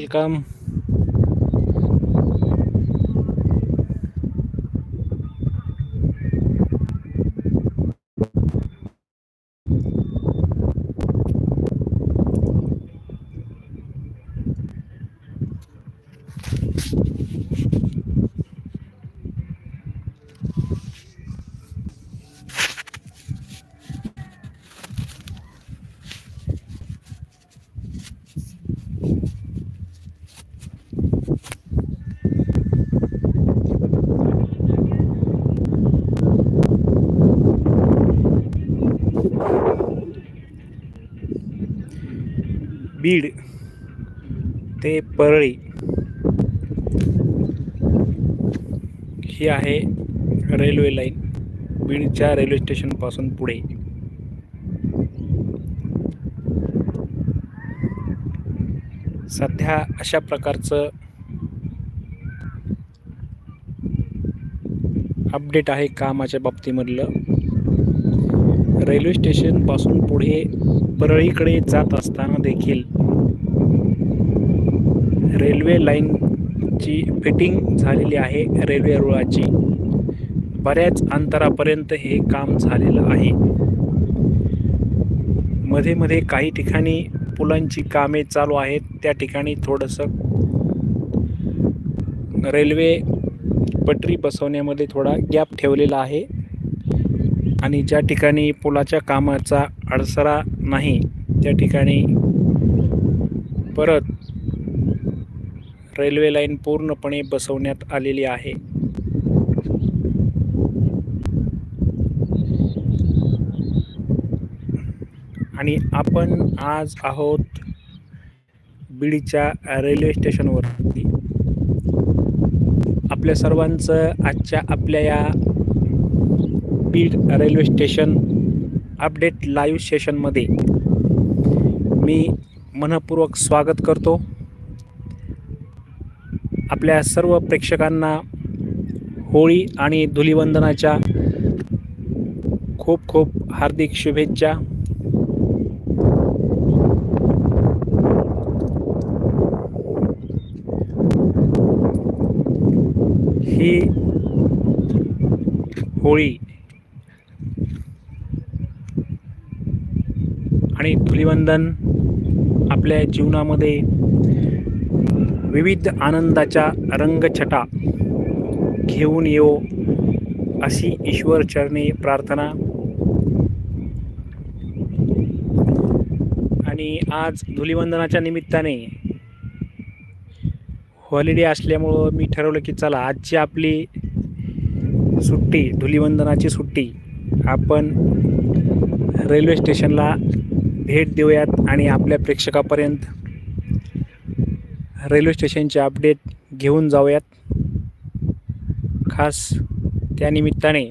Welcome. Beed ते परळी. ही आहे रेल्वे लाईन बीडच्या रेल्वे स्टेशनपासून पुढे. सध्या अशा प्रकारचं अपडेट आहे कामाच्या बाबतीमधलं? रेल्वे स्टेशनपासून पुढे परळीकडे जात असताना देखील रेल्वे लाईनची फिटिंग झालेली आहे. रेल्वे रुळाची बऱ्याच अंतरापर्यंत हे काम झालेलं आहे. मध्ये मध्ये काही ठिकाणी पुलांची कामे चालू आहेत. त्या ठिकाणी थोडंसं रेल्वे पटरी बसवण्यामध्ये थोडा गॅप ठेवलेला आहे. आणि ज्या ठिकाणी पुलाच्या कामाचा अडसरा नाही त्या ठिकाणी परत रेल्वे लाईन पूर्णपणे बसवण्यात आलेली आहे. आणि आपण आज आहोत बीडच्या रेल्वे स्टेशनवरती. आपल्या सर्वांचं आजच्या आपल्या या Beed railway station update live सेशनमध्ये मी मनपूर्वक स्वागत करतो. आपल्या सर्व प्रेक्षकांना होळी आणि धुलिवंदनाच्या खूप खूप हार्दिक शुभेच्छा. ही होळी आणि धुलिवंदन आपल्या जीवनामध्ये विविध आनंदाच्या रंगछटा घेऊन येवो अशी ईश्वर चरणी प्रार्थना. आणि आज धुलिवंदनाच्या निमित्ताने हॉलिडे असल्यामुळं मी ठरवलं की चला आजची आपली सुट्टी धुलिवंदनाची सुट्टी आपण रेल्वे स्टेशनला भेट देऊयात आणि आपल्या प्रेक्षकापर्यंत. रेल्वे स्टेशनचे अपडेट घेऊन जाऊयात. खास त्यानिमित्ताने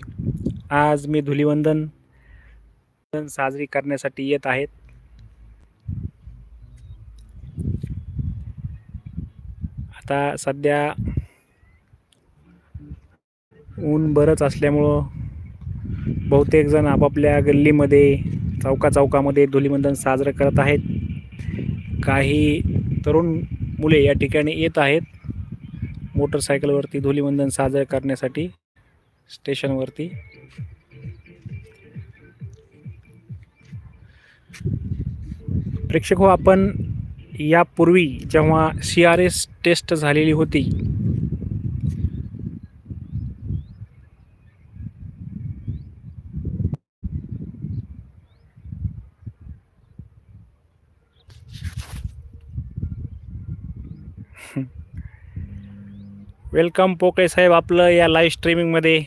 आज मी धुलिवंदन साजरी करण्यासाठी येत आहेत. आता सध्या ऊन बरंच असल्यामुळं बहुतेक जण आपापल्या गल्लीमध्ये चौका चौकामध्ये साजरं करत आहेत. काही तरुण मुले या ठिकाणी येत आहेत. मोटरसायकलवरती धुलीवंदन साजरं करण्यासाठी स्टेशनवरती. प्रेक्षक हो आपण यापूर्वी जेव्हा सी आर एस टेस्ट झालेली होती वेलकम पोकळे साहेब आपलं या लाईव्ह स्ट्रीमिंगमध्ये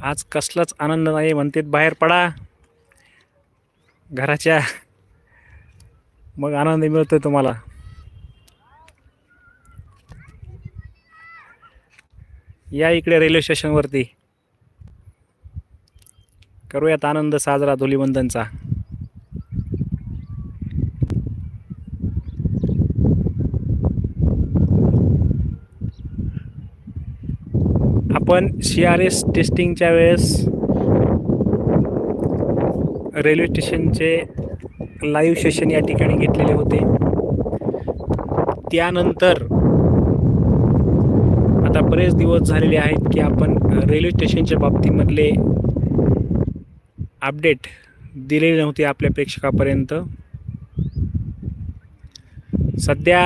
आज कसलाच आनंद नाही म्हणते बाहेर पडा. घराच्या मग आनंद मिळतो तुम्हाला. या इकडे रेल्वे स्टेशनवरती. करूयात आनंद साजरा धुलीवंदनचा. आपण सी आर एस टेस्टिंगच्या वेळेस रेल्वे स्टेशनचे लाईव्ह सेशन या ठिकाणी घेतलेले होते. त्यानंतर आता बरेच दिवस झालेले आहेत की आपण रेल्वे स्टेशनच्या बाबतीमधले अपडेट दिलेले नव्हते आपल्या प्रेक्षकापर्यंत. सध्या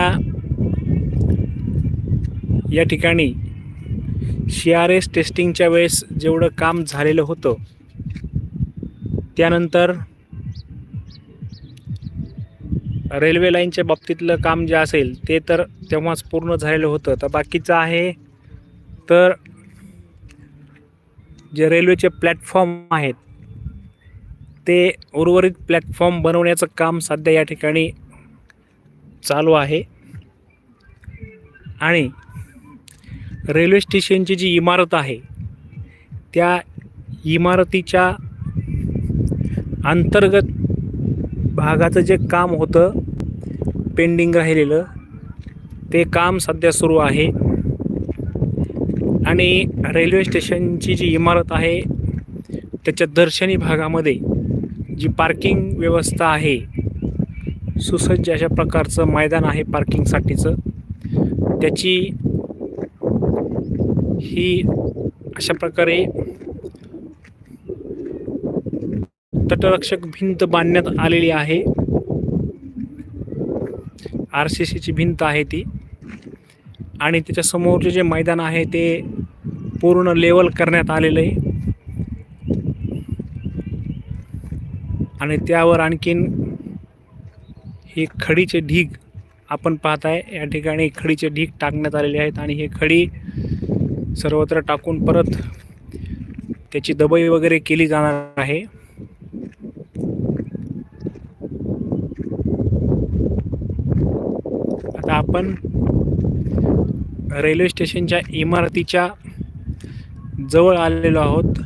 या ठिकाणी सी आर एस टेस्टिंगच्या वेळेस जेवढं काम झालेलं होतं त्यानंतर रेल्वे लाईनच्या बाबतीतलं काम जे असेल ते तर तेव्हाच पूर्ण झालेलं होतं. तर बाकीचं आहे तर जे रेल्वेचे प्लॅटफॉर्म आहेत ते उर्वरित प्लॅटफॉर्म बनवण्याचं काम सध्या या ठिकाणी चालू आहे. आणि रेल्वे स्टेशनची जी इमारत आहे त्या इमारतीच्या अंतर्गत भागाचं जे काम होतं पेंडिंग राहिलेलं ते काम सध्या सुरू आहे. आणि रेल्वे स्टेशनची जी इमारत आहे त्याच्या दर्शनी भागामध्ये जी पार्किंग व्यवस्था आहे सुसज्ज अशा प्रकारचं मैदान आहे पार्किंगसाठीचं त्याची ही अशा प्रकारे तटरक्षक भिंत बांधण्यात आलेली आहे. आर सी सीची भिंत आहे ती. आणि त्याच्यासमोरचे जे मैदान आहे ते पूर्ण लेवल करण्यात आलेलं आहे. आणि त्यावर आणखीन हे खडीचे ढीग आपण पाहताय. या ठिकाणी खडीचे ढीग टाकण्यात आलेले आहेत आणि हे खडी सर्वत्र टाकून परत त्याची दबई वगैरे केली जाणार आहे. आता आपण रेल्वे स्टेशनच्या इमारतीच्या जवळ आलेलो आहोत.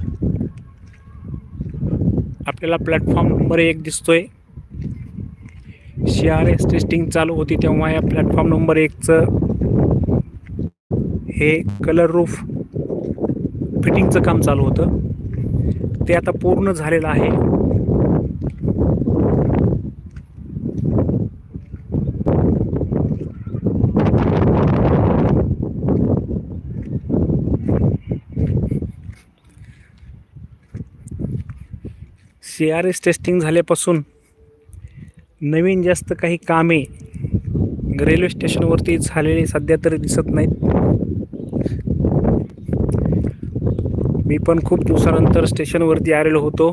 आपल्याला प्लॅटफॉर्म नंबर एक दिसतोय. सी आर एस टेस्टिंग चालू होती तेव्हा या प्लॅटफॉर्म नंबर एकचं हे कलर रूफ फिटिंगचं काम चालू होतं. ते आता पूर्ण झालेलं आहे. सी आर एस टेस्टिंग झाल्यापासून नवीन जास्त काही कामे रेल्वे स्टेशनवरती झालेली सध्या तरी दिसत नाहीत. मी पण खूप दिवसानंतर स्टेशनवरती आलेलो होतो.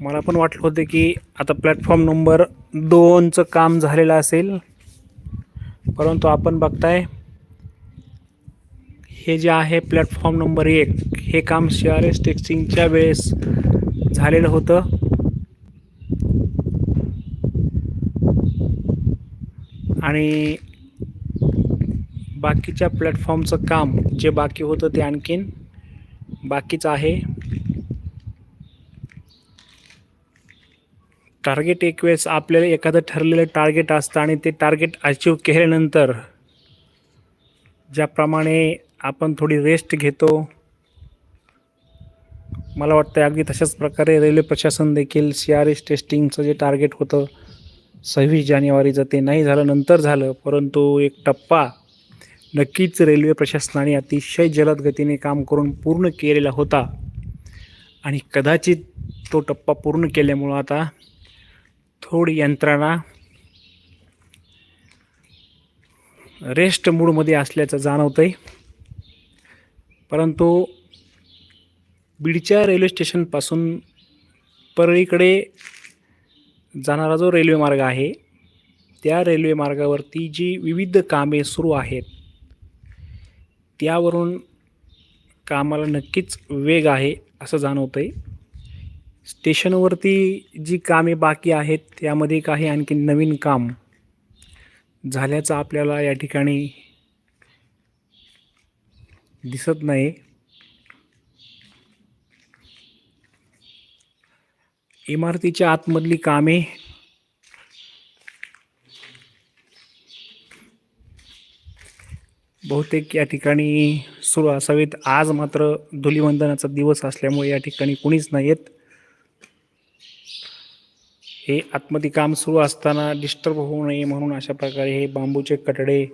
मला पण वाटलं होतं की आता प्लॅटफॉर्म नंबर दोनचं काम झालेलं असेल. परंतु आपण बघताय हे जे आहे प्लॅटफॉर्म नंबर एक हे काम सी आर एस टेक्सिंगच्या वेळेस झालेलं होतं. आणि बाकीच्या प्लॅटफॉर्मचं काम जे बाकी होतं ते आणखीन बाकीचं आहे. टार्गेट एक वेळेस आपल्याला एखादं ठरलेलं टार्गेट असतं आणि ते टार्गेट अचीव केल्यानंतर ज्याप्रमाणे आपण थोडी रेस्ट घेतो. मला वाटतं अगदी तशाच प्रकारे रेल्वे प्रशासन देखील सी आर एस टेस्टिंगचं जे टार्गेट होतं सव्वीस जानेवारीचं ते नाही झालं नंतर झालं परंतु एक टप्पा नक्कीच रेल्वे प्रशासनाने अतिशय जलद गतीने काम करून पूर्ण केलेला होता. आणि कदाचित तो टप्पा पूर्ण केल्यामुळं आता थोडी यंत्रणा रेस्ट मूडमध्ये असल्याचं जाणवतं आहे परंतु बीडच्या रेल्वे स्टेशनपासून परळीकडे जाणारा जो रेल्वे मार्ग आहे त्या रेल्वे मार्गावरती जी विविध कामे सुरू आहेत त्यावरून कामाला नक्कीच वेग आहे असं जाणवतं आहे स्टेशनवरती जी कामे बाकी आहेत त्यामध्ये काही आणखी नवीन काम झाल्याचं आपल्याला या ठिकाणी दिसत नाही इमारतीच्या आतमधली कामे बहुतेक या ठिकाणी सुरू असावेत. आज मात्र धुलीवंदनाचा दिवस असल्यामुळे या ठिकाणी कुणीच नाही येत हे आतमध्ये काम सुरू असताना डिस्टर्ब होऊ नये म्हणून अशा प्रकारे हे बांबूचे कटडे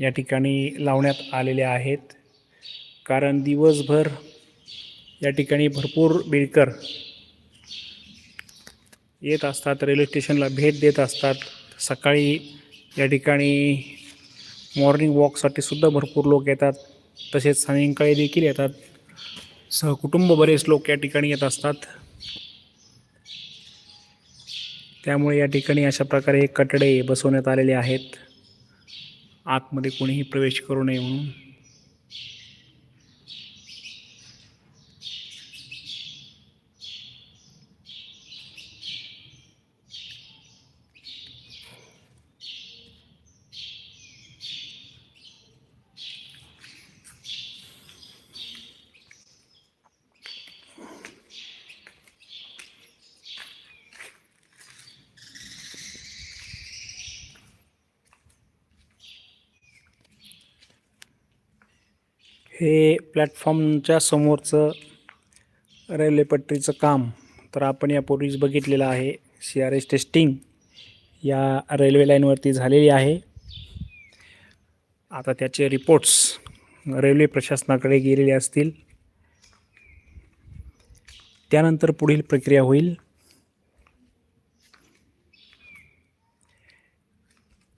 या ठिकाणी लावण्यात आलेले आहेत. कारण दिवसभर या ठिकाणी भरपूर बिळकर येत असतात रेल्वे स्टेशनला भेट देत असतात. सकाळी या ठिकाणी मॉर्निंग वॉकसाठी सुद्धा भरपूर लोक येतात. तसेच सायंकाळी देखील येतात. सहकुटुंब बरेच लोक या ठिकाणी येत असतात. त्यामुळे या ठिकाणी अशा प्रकारे कटडे बसवण्यात आलेले आहेत. आतमध्ये कोणीही प्रवेश करू नये म्हणून. हे प्लॅटफॉर्मच्या समोरचं रेल्वे पट्टीचं काम तर आपण यापूर्वीच बघितलेलं आहे. सी आर एस टेस्टिंग या रेल्वे लाईनवरती झालेली आहे. आता त्याचे रिपोर्ट्स रेल्वे प्रशासनाकडे गेलेले असतील. त्यानंतर पुढील प्रक्रिया होईल.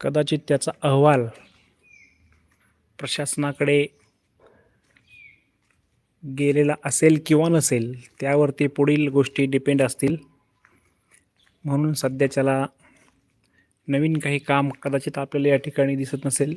कदाचित त्याचा अहवाल प्रशासनाकडे गेलेला असेल किंवा नसेल त्यावरती पुढील गोष्टी डिपेंड असतील. म्हणून सध्याच्याला नवीन काही काम कदाचित आपल्याला या ठिकाणी दिसत नसेल.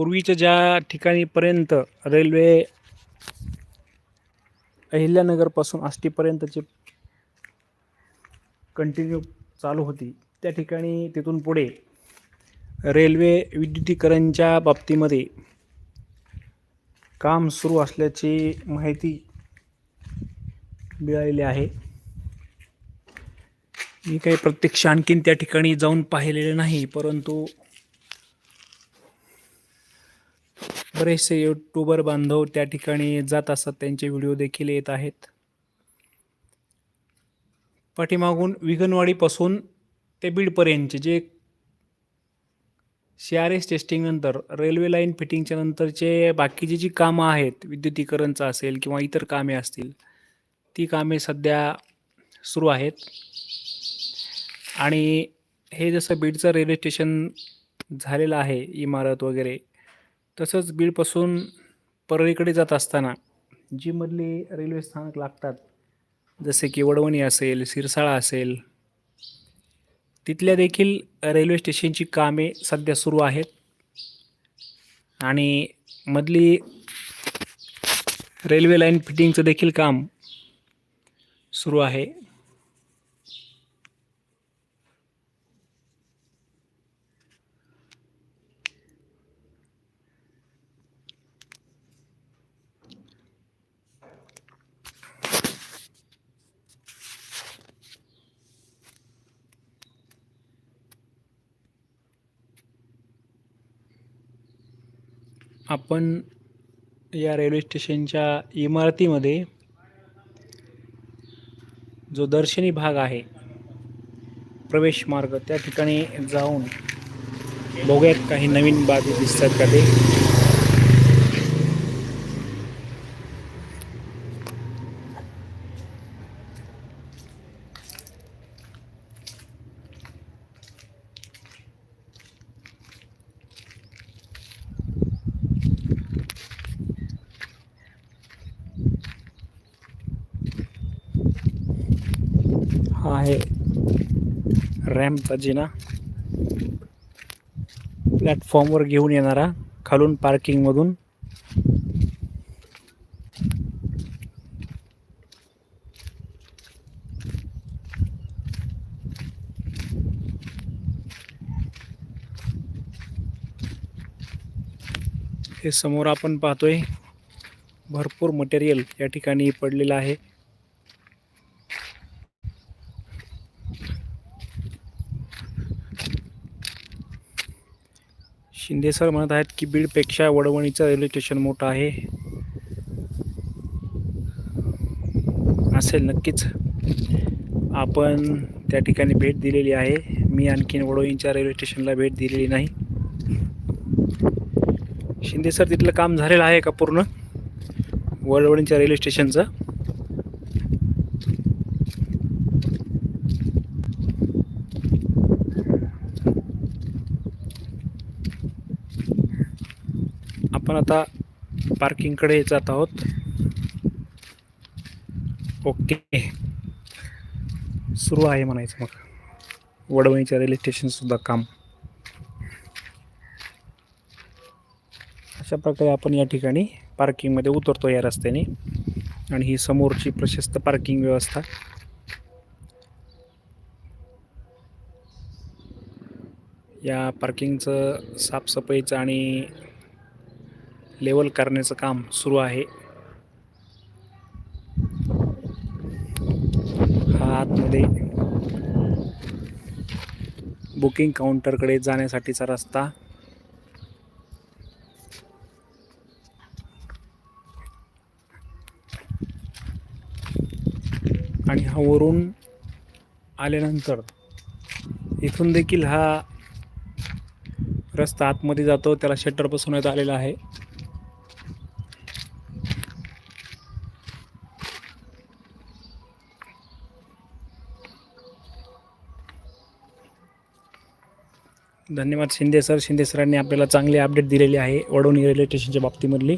पूर्वीच्या ज्या ठिकाणीपर्यंत रेल्वे अहिल्यानगरपासून आष्टीपर्यंतची कंटिन्यू चालू होती त्या ठिकाणी तिथून पुढे रेल्वे विद्युतीकरणच्या बाबतीमध्ये काम सुरू असल्याची माहिती मिळालेली आहे. मी काही प्रत्यक्ष आणखीन त्या ठिकाणी जाऊन पाहिलेले नाही परंतु बरेचसे यूट्यूबर बांधव त्या ठिकाणी जात असतात. त्यांचे व्हिडिओ देखील येत आहेत. पाठीमागून विगनवाडीपासून ते बीडपर्यंतचे जे सी आर एस टेस्टिंग नंतर रेल्वे लाईन फिटिंगच्या नंतरचे बाकीची जी कामं आहेत विद्युतीकरणचं असेल किंवा इतर कामे असतील ती कामे सध्या सुरू आहेत. आणि हे जसं बीडचं रेल्वे स्टेशन झालेलं आहे इमारत वगैरे तसंच बीडपासून परळीकडे जात असताना जी मधली रेल्वे स्थानक लागतात जसे की वडवणी असेल सिरसाळा असेल तिथल्या देखील रेल्वे स्टेशनची कामे सध्या सुरू आहेत. आणि मधली रेल्वे लाईन फिटिंगचं देखील काम सुरू आहे. आपण या रेल्वे स्टेशनच्या इमारतीमध्ये जो दर्शनी भाग आहे प्रवेश मार्ग त्या ठिकाणी जाऊन बघूयात काही नवीन बाबी दिसतात का ते. हा आहे रॅम्पचा जिना. प्लॅटफॉर्मवर घेऊन येणारा खालून पार्किंगमधून हे समोर आपण पाहतोय भरपूर मटेरियल या ठिकाणी पडलेलं आहे. शिंदे सर म्हणत आहेत की बीडपेक्षा वडवणीचं रेल्वे स्टेशन मोठं आहे. असेल नक्कीच. आपण त्या ठिकाणी भेट दिलेली आहे. मी आणखीन वडवणीच्या रेल्वे स्टेशनला भेट दिलेली नाही. शिंदे सर तिथलं काम झालेलं आहे का पूर्ण? वडवणीच्या रेल्वे स्टेशनचं? आपण आता पार्किंगकडे जात आहोत. ओके. सुरू आहे म्हणायचं मग. वडवणीच्या रेल्वे स्टेशनसुद्धा काम. अशा प्रकारे आपण या ठिकाणी पार्किंगमध्ये उतरतो या रस्त्याने. आणि ही समोरची प्रशस्त पार्किंग व्यवस्था. या पार्किंगचं साफसफाईचं आणि लेवल करण्याचं काम सुरू आहे. हा आतमध्ये बुकिंग काउंटरकडे जाण्यासाठीचा रस्ता. आणि हा वरून आल्यानंतर इथून देखील हा रस्ता आतमध्ये जातो. त्याला शटर बसवण्यात आलेला आहे. धन्यवाद शिंदे सर. शिंदे सरांनी आपल्याला चांगली अपडेट दिलेली आहे. वडवणी रेल्वे स्टेशनच्या बाबतीमधली.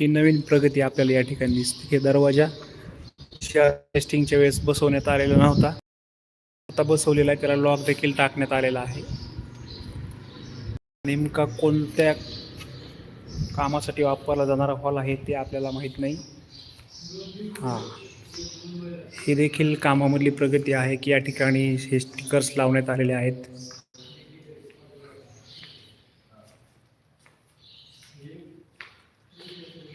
ही नवीन प्रगती आपल्याला या ठिकाणी दिसते. हे दरवाजा टेस्टिंगच्या वेळेस बसवण्यात आलेला नव्हता. आता बसवलेला आहे त्याला लॉक देखील टाकण्यात आलेला आहे. नेमका कोणत्या कामासाठी वापरला जाणारा हॉल आहे ते आपल्याला माहीत नाही. हां. ही देखील कामामधली प्रगती आहे की या ठिकाणी हे स्टिकर्स लावण्यात आलेले आहेत.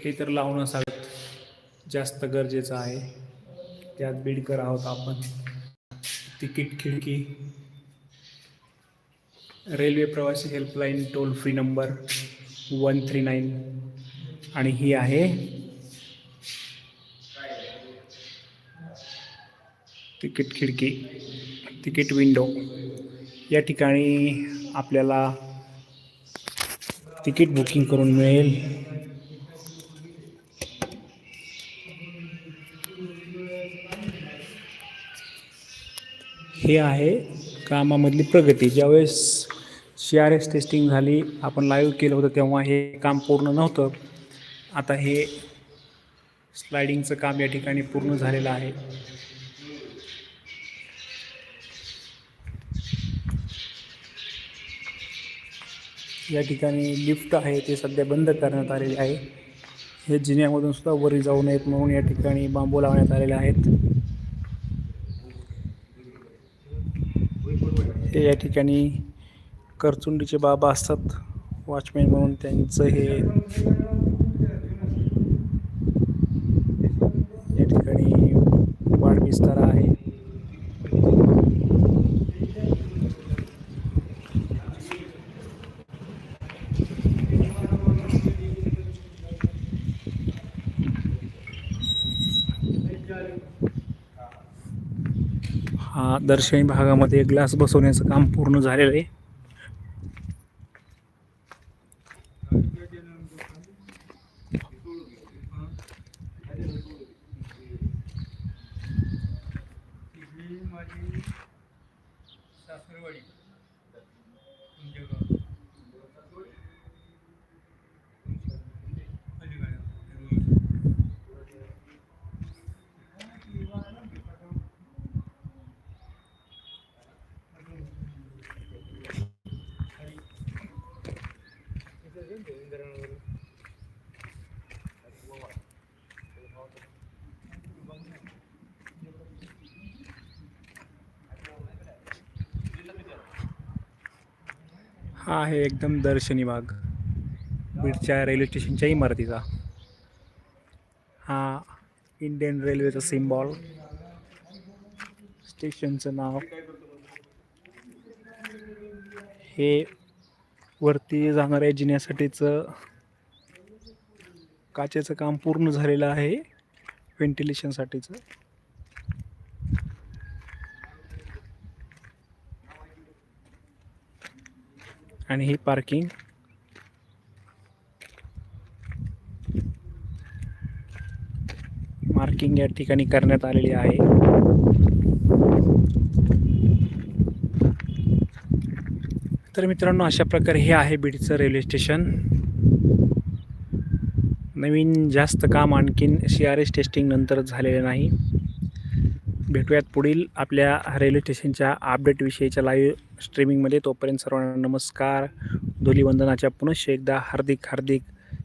हे तर लावणं सगळ्यात जास्त गरजेचं आहे. त्यात बीडकर आहोत आपण. तिकीट खिडकी. रेल्वे प्रवासी helpline toll free number one three nine. आणि ही आहे तिकीट खिडकी. Ticket window. या ठिकाणी आपल्याला तिकीट बुकिंग करून मिळेल. हे आहे कामामधली प्रगती. ज्यावेळेस सी आर एस टेस्टिंग झाली आपण लाईव्ह केलं होतं तेव्हा हे काम पूर्ण नव्हतं. आता हे स्लायडिंगचं काम या ठिकाणी पूर्ण झालेलं आहे. या ठिकाणी लिफ्ट आहे ते सध्या बंद करण्यात आलेले आहे. हे जिन्यामधून सुद्धा वरी जाऊ नयेत म्हणून या ठिकाणी बांबू लावण्यात आलेले आहेत. ते या ठिकाणी करचुंडीचे बाबा असतात वॉचमॅन म्हणून त्यांचं हे या ठिकाणी वाढविस्तार आहे हा दर्शनी भागामध्ये ग्लास बसवण्याचं काम पूर्ण झालेलं आहे. हा आहे एकदम दर्शनी भाग. बीडच्या रेल्वे स्टेशनच्या इमारतीचा. हा इंडियन रेल्वेचा सिम्बॉल स्टेशनचं नाव. हे वरती जाणाऱ्या जिन्यासाठीचं काचेचं काम पूर्ण झालेलं आहे. व्हेंटिलेशनसाठीचं आणि ही पार्किंग. मार्किंग या ठिकाणी करण्यात आलेली आहे. तर मित्रांनो अशा प्रकारे हे आहे बीडचं रेल्वे स्टेशन. नवीन जास्त काम आणखीन सी आर एस टेस्टिंग नंतर झालेलं नाही. भेटूयात पुढील आपल्या रेल्वे स्टेशनच्या अपडेटविषयीच्या लाईव्ह स्ट्रीमिंगमध्ये तोपर्यंत सर्वांना नमस्कार. धुलीवंदनाच्या पुनश्च एकदा हार्दिक हार्दिक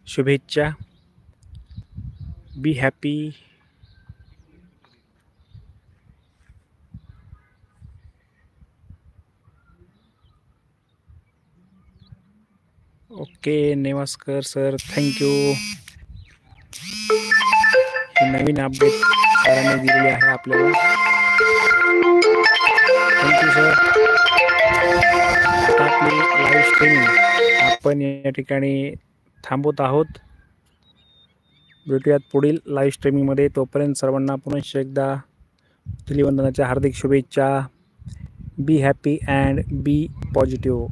शुभेच्छा. Be happy okay Nevaskar sir thank you Naveen update सरांनी दिलेली आहे आपल्याला. थँक्यू सर आपली लाईव्ह स्ट्रीमिंग आपण या ठिकाणी थांबवत आहोत. भेटूयात पुढील लाईव्ह स्ट्रीमिंगमध्ये तोपर्यंत सर्वांना पुनश्च एकदा धुलीवंदनाच्या हार्दिक शुभेच्छा. Be happy and be positive